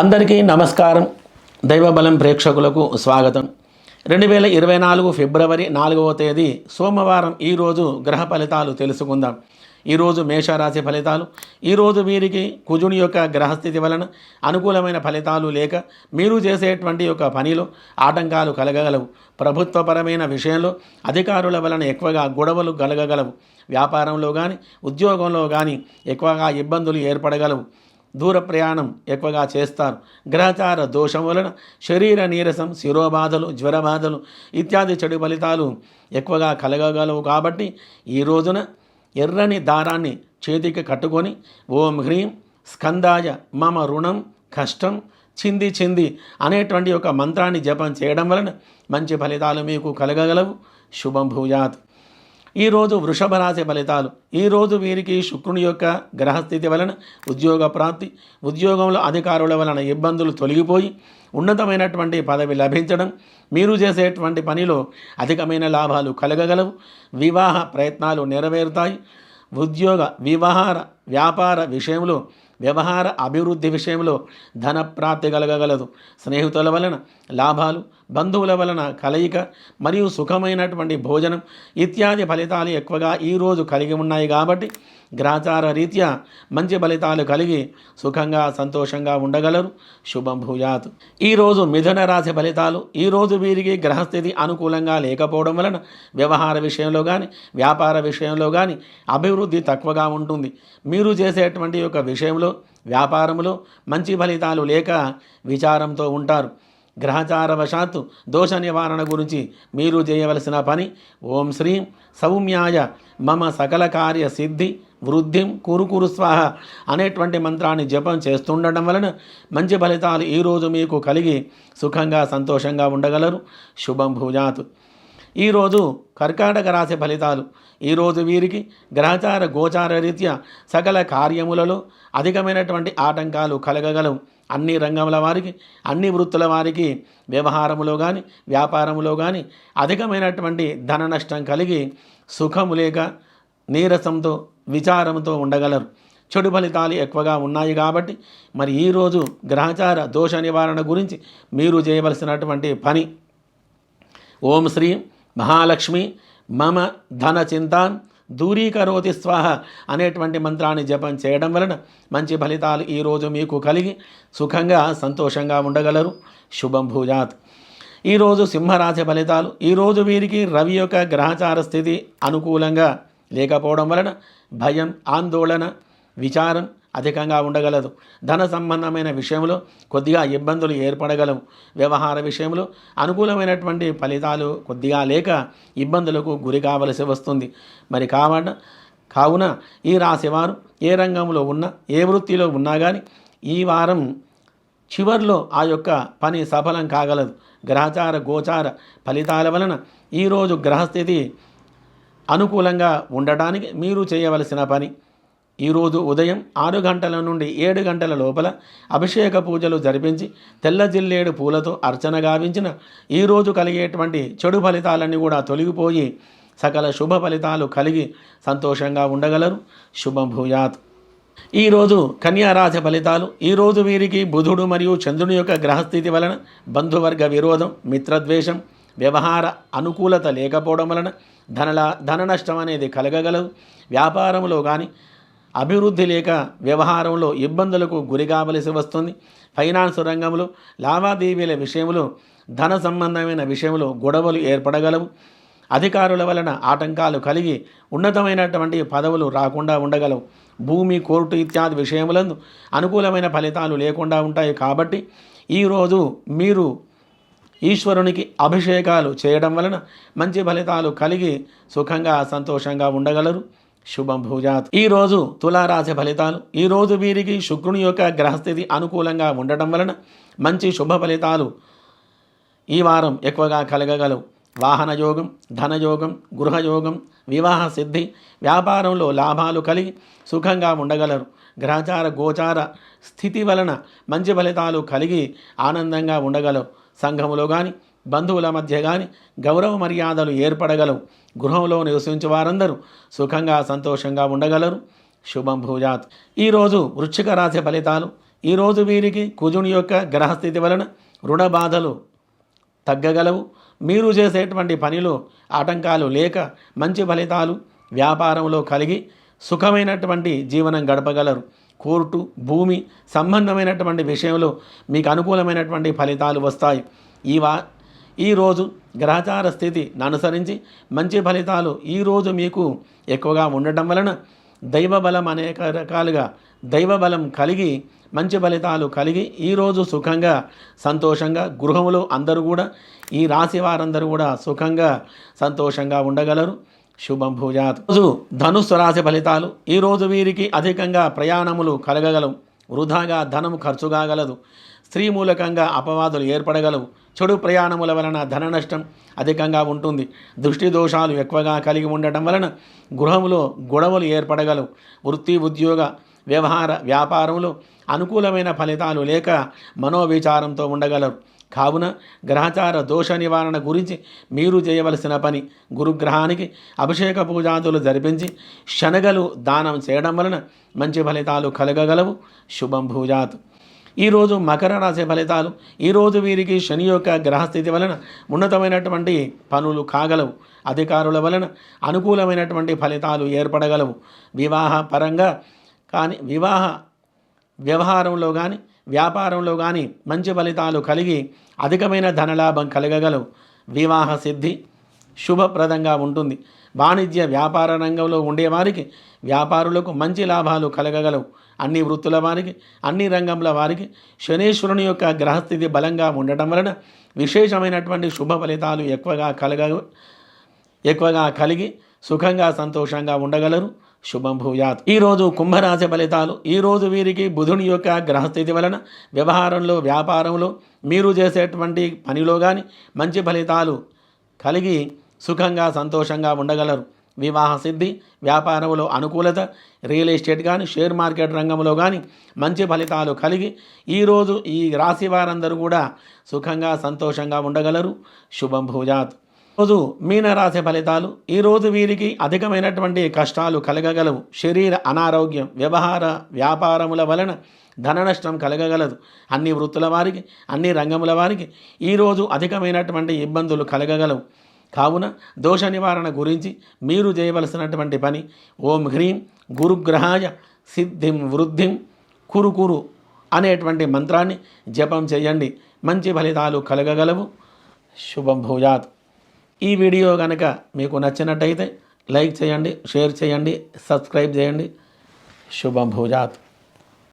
అందరికీ నమస్కారం. దైవబలం ప్రేక్షకులకు స్వాగతం. రెండు వేల ఇరవై నాలుగు ఫిబ్రవరి నాలుగవ తేదీ సోమవారం ఈరోజు గ్రహ ఫలితాలు తెలుసుకుందాం. ఈరోజు మేషరాశి ఫలితాలు. ఈరోజు వీరికి కుజుని యొక్క గ్రహస్థితి వలన అనుకూలమైన ఫలితాలు లేక మీరు చేసేటువంటి యొక్క పనిలో ఆటంకాలు కలగగలవు. ప్రభుత్వపరమైన విషయంలో అధికారుల వలన ఎక్కువగా గొడవలు కలగగలవు. వ్యాపారంలో కానీ ఉద్యోగంలో కానీ ఎక్కువగా ఇబ్బందులు ఏర్పడగలవు. దూర ప్రయాణం ఎక్కువగా చేస్తారు. గ్రహచార దోషం వలన శరీర నీరసం శిరోబాధలు జ్వరబాధలు ఇత్యాది చెడు ఫలితాలు ఎక్కువగా కలగగలవు కాబట్టి ఈ రోజున ఎర్రని దారాన్ని చేతికి కట్టుకొని ఓం హ్రీం స్కందాయ మమ రుణం కష్టం చింది చింది అనేటువంటి ఒక మంత్రాన్ని జపం చేయడం వలన మంచి ఫలితాలు మీకు కలగగలవు. శుభం భూయాత్. ఈరోజు వృషభ రాశి ఫలితాలు. ఈరోజు వీరికి శుక్రుని యొక్క గ్రహస్థితి వలన ఉద్యోగ ప్రాప్తి ఉద్యోగంలో అధికారుల వలన ఇబ్బందులు తొలగిపోయి ఉన్నతమైనటువంటి పదవి లభించడం మీరు చేసేటువంటి పనిలో అధికమైన లాభాలు కలగగలవు వివాహ ప్రయత్నాలు నెరవేరుతాయి. ఉద్యోగ వివహార వ్యాపార విషయంలో వ్యవహార అభివృద్ధి విషయంలో ధన ప్రాప్తి కలగగలదు. స్నేహితుల వలన లాభాలు బంధువుల వలన కలయిక మరియు సుఖమైనటువంటి భోజనం ఇత్యాది ఫలితాలు ఎక్కువగా ఈరోజు కలిగి ఉన్నాయి కాబట్టి గ్రాచార రీత్యా మంచి ఫలితాలు కలిగి సుఖంగా సంతోషంగా ఉండగలరు. శుభం భూయాత్. ఈరోజు మిథున రాశి ఫలితాలు ఈరోజు వీరికి గ్రహస్థితి అనుకూలంగా లేకపోవడం వలన వ్యవహార విషయంలో కానీ వ్యాపార విషయంలో కానీ అభివృద్ధి తక్కువగా ఉంటుంది. మీరు చేసేటువంటి యొక్క విషయంలో వ్యాపారంలో మంచి ఫలితాలు లేక విచారంతో ఉంటారు. గ్రహచారవశాత్తు దోష నివారణ గురించి మీరు చేయవలసిన పని ఓం శ్రీ సౌమ్యాయ మమ సకల కార్య సిద్ధి వృద్ధిం కురుకురు స్వాహ అనేటువంటి మంత్రాన్ని జపం చేస్తుండటం వలన మంచి ఫలితాలు ఈరోజు మీకు కలిగి సుఖంగా సంతోషంగా ఉండగలరు. శుభం భూజాత్. ఈరోజు కర్కాటక రాశి ఫలితాలు. ఈరోజు వీరికి గ్రహచార గోచార రీత్యా సకల కార్యములలో అధికమైనటువంటి ఆటంకాలు కలగగలవు. అన్ని రంగముల వారికి అన్ని వృత్తుల వారికి వ్యవహారములో కానీ వ్యాపారములో కానీ అధికమైనటువంటి ధన నష్టం కలిగి సుఖము లేక నీరసంతో విచారంతో ఉండగలరు. చెడు ఫలితాలు ఎక్కువగా ఉన్నాయి కాబట్టి మరి ఈరోజు గ్రహచార దోష నివారణ గురించి మీరు చేయవలసినటువంటి పని. ఓం శ్రీ మహాలక్ష్మి మమ ధన చింతాన్ దూరీకరోతి స్వాహ అనేటువంటి మంత్రాన్ని జపం చేయడం వలన మంచి ఫలితాలు ఈరోజు మీకు కలిగి సుఖంగా సంతోషంగా ఉండగలరు. శుభం భూజాత్. ఈరోజు సింహరాశి ఫలితాలు ఈరోజు వీరికి రవి యొక్క గ్రహచార స్థితి అనుకూలంగా లేకపోవడం వలన భయం ఆందోళన విచారం అధికంగా ఉండగలదు. ధన సంబంధమైన విషయంలో కొద్దిగా ఇబ్బందులు ఏర్పడగలవు. వ్యవహార విషయంలో అనుకూలమైనటువంటి ఫలితాలు కొద్దిగా లేక ఇబ్బందులకు గురి కావలసి వస్తుంది. మరి కాబట్టి కావున ఈ రాశివారు ఏ రంగంలో ఉన్నా ఏ వృత్తిలో ఉన్నా కానీ ఈ వారం చివర్లో ఆ యొక్క పని సఫలం కాగలదు. గ్రహచార గోచార ఫలితాల వలన ఈరోజు గ్రహస్థితి అనుకూలంగా ఉండటానికి మీరు చేయవలసిన పని. ఈరోజు ఉదయం ఆరు గంటల నుండి ఏడు గంటల లోపల అభిషేక పూజలు జరిపించి తెల్ల జిల్లేడు పూలతో అర్చన గావించిన ఈరోజు కలిగేటువంటి చెడు ఫలితాలన్నీ కూడా తొలగిపోయి సకల శుభ ఫలితాలు కలిగి సంతోషంగా ఉండగలరు. శుభం భూయాత్. ఈరోజు కన్యారాశి ఫలితాలు ఈరోజు వీరికి బుధుడు మరియు చంద్రుని యొక్క గ్రహస్థితి వలన బంధువర్గ విరోధం మిత్రద్వేషం వ్యవహార అనుకూలత లేకపోవడం వలన ధనల ధన నష్టం అనేది కలగగలదు. వ్యాపారంలో కానీ అభివృద్ధి లేక వ్యవహారంలో ఇబ్బందులకు గురికావలసి వస్తుంది. ఫైనాన్స్ రంగంలో లావాదేవీల విషయంలో ధన సంబంధమైన విషయంలో గొడవలు ఏర్పడగలవు. అధికారుల వలన ఆటంకాలు కలిగి ఉన్నతమైనటువంటి పదవులు రాకుండా ఉండగలవు. భూమి కోర్టు ఇత్యాది విషయములందు అనుకూలమైన ఫలితాలు లేకుండా ఉంటాయి కాబట్టి ఈరోజు మీరు ఈశ్వరునికి అభిషేకాలు చేయడం వలన మంచి ఫలితాలు కలిగి సుఖంగా సంతోషంగా ఉండగలరు. శుభం భూజాత్. ఈరోజు తులారాశి ఫలితాలు ఈరోజు వీరికి శుక్రుని యొక్క గ్రహస్థితి అనుకూలంగా ఉండటం వలన మంచి శుభ ఫలితాలు ఈ వారం ఎక్కువగా కలగగలవు. వాహన యోగం ధనయోగం గృహయోగం వివాహ సిద్ధి వ్యాపారంలో లాభాలు కలిగి సుఖంగా ఉండగలరు. గ్రహచార గోచార స్థితి వలన మంచి ఫలితాలు కలిగి ఆనందంగా ఉండగలవు. సంఘములో కానీ బంధువుల మధ్య కానీ గౌరవ మర్యాదలు ఏర్పడగలవు. గృహంలో నివసించే వారందరూ సుఖంగా సంతోషంగా ఉండగలరు. శుభం భూజాత్. ఈరోజు వృశ్చిక రాశి ఫలితాలు. ఈరోజు వీరికి కుజుని యొక్క గ్రహస్థితి వలన రుణ బాధలు తగ్గగలవు. మీరు చేసేటువంటి పనిలో ఆటంకాలు లేక మంచి ఫలితాలు వ్యాపారంలో కలిగి సుఖమైనటువంటి జీవనం గడపగలరు. కోర్టు భూమి సంబంధమైనటువంటి విషయంలో మీకు అనుకూలమైనటువంటి ఫలితాలు వస్తాయి. ఈ వా ఈరోజు గ్రహచార స్థితిని అనుసరించి మంచి ఫలితాలు ఈరోజు మీకు ఎక్కువగా ఉండటం వలన దైవ బలం అనేక రకాలుగా దైవబలం కలిగి మంచి ఫలితాలు కలిగి ఈరోజు సుఖంగా సంతోషంగా గృహములో అందరూ కూడా ఈ రాశి వారందరూ కూడా సుఖంగా సంతోషంగా ఉండగలరు. శుభం భూజాత్. రోజు ధనుస్సు రాశి ఫలితాలు ఈరోజు వీరికి అధికంగా ప్రయాణములు కలగగలవు. వృధాగా ధనం ఖర్చు కాగలదు స్త్రీ మూలకంగా అపవాదులు ఏర్పడగలవు. చెడు ప్రయాణముల వలన ధన నష్టం అధికంగా ఉంటుంది. దృష్టి దోషాలు ఎక్కువగా కలిగి ఉండటం వలన గృహములో గొడవలు ఏర్పడగలవు. వృత్తి ఉద్యోగ వ్యవహార వ్యాపారంలో అనుకూలమైన ఫలితాలు లేక మనోవిచారంతో ఉండగలరు. కావున గ్రహచార దోష నివారణ గురించి మీరు చేయవలసిన పని గురుగ్రహానికి అభిషేక పూజాదులు జరిపించి శనగలు దానం చేయడం వలన మంచి ఫలితాలు కలగగలవు. శుభం భూజాత్. ఈరోజు మకర రాశి ఫలితాలు ఈరోజు వీరికి శని యొక్క గ్రహస్థితి వలన ఉన్నతమైనటువంటి పనులు కాగలవు. అధికారుల వలన అనుకూలమైనటువంటి ఫలితాలు ఏర్పడగలవు. వివాహ పరంగా కానీ వివాహ వ్యవహారంలో కానీ వ్యాపారంలో కానీ మంచి ఫలితాలు కలిగి అధికమైన ధనలాభం కలగగలవు. వివాహ సిద్ధి శుభప్రదంగా ఉంటుంది. వాణిజ్య వ్యాపార రంగంలో ఉండేవారికి వ్యాపారులకు మంచి లాభాలు కలగగలవు. అన్ని వృత్తుల వారికి అన్ని రంగంల వారికి శనీశ్వరుని యొక్క గ్రహస్థితి బలంగా ఉండటం వలన విశేషమైనటువంటి శుభ ఫలితాలు ఎక్కువగా కలగ ఎక్కువగా కలిగి సుఖంగా సంతోషంగా ఉండగలరు. శుభం భూయాత్. ఈరోజు కుంభరాశి ఫలితాలు ఈరోజు వీరికి బుధుని యొక్క గ్రహస్థితి వలన వ్యవహారంలో వ్యాపారంలో మీరు చేసేటువంటి పనిలో కానీ మంచి ఫలితాలు కలిగి సుఖంగా సంతోషంగా ఉండగలరు. వివాహ సిద్ధి వ్యాపారంలో అనుకూలత రియల్ ఎస్టేట్ కానీ షేర్ మార్కెట్ రంగంలో కానీ మంచి ఫలితాలు కలిగి ఈరోజు ఈ రాశి వారందరూ కూడా సుఖంగా సంతోషంగా ఉండగలరు. శుభం భూజాత్. రోజు మీనరాశి ఫలితాలు ఈరోజు వీరికి అధికమైనటువంటి కష్టాలు కలగగలవు. శరీర అనారోగ్యం వ్యవహార వ్యాపారముల వలన ధన నష్టం కలగగలదు. అన్ని వృత్తుల వారికి అన్ని రంగముల వారికి ఈరోజు అధికమైనటువంటి ఇబ్బందులు కలగగలవు. కావున దోష నివారణ గురించి మీరు చేయవలసినటువంటి పని ఓం హ్రీం గురుగ్రహాయ సిద్ధిం వృద్ధిం కురు కురు అనేటువంటి మంత్రాన్ని జపం చేయండి. మంచి ఫలితాలు కలగగలవు. శుభం భూజాత్ ఈ వీడియో కనుక మీకు నచ్చినట్టయితే లైక్ చేయండి షేర్ చేయండి సబ్స్క్రైబ్ చేయండి. శుభం భూజాత్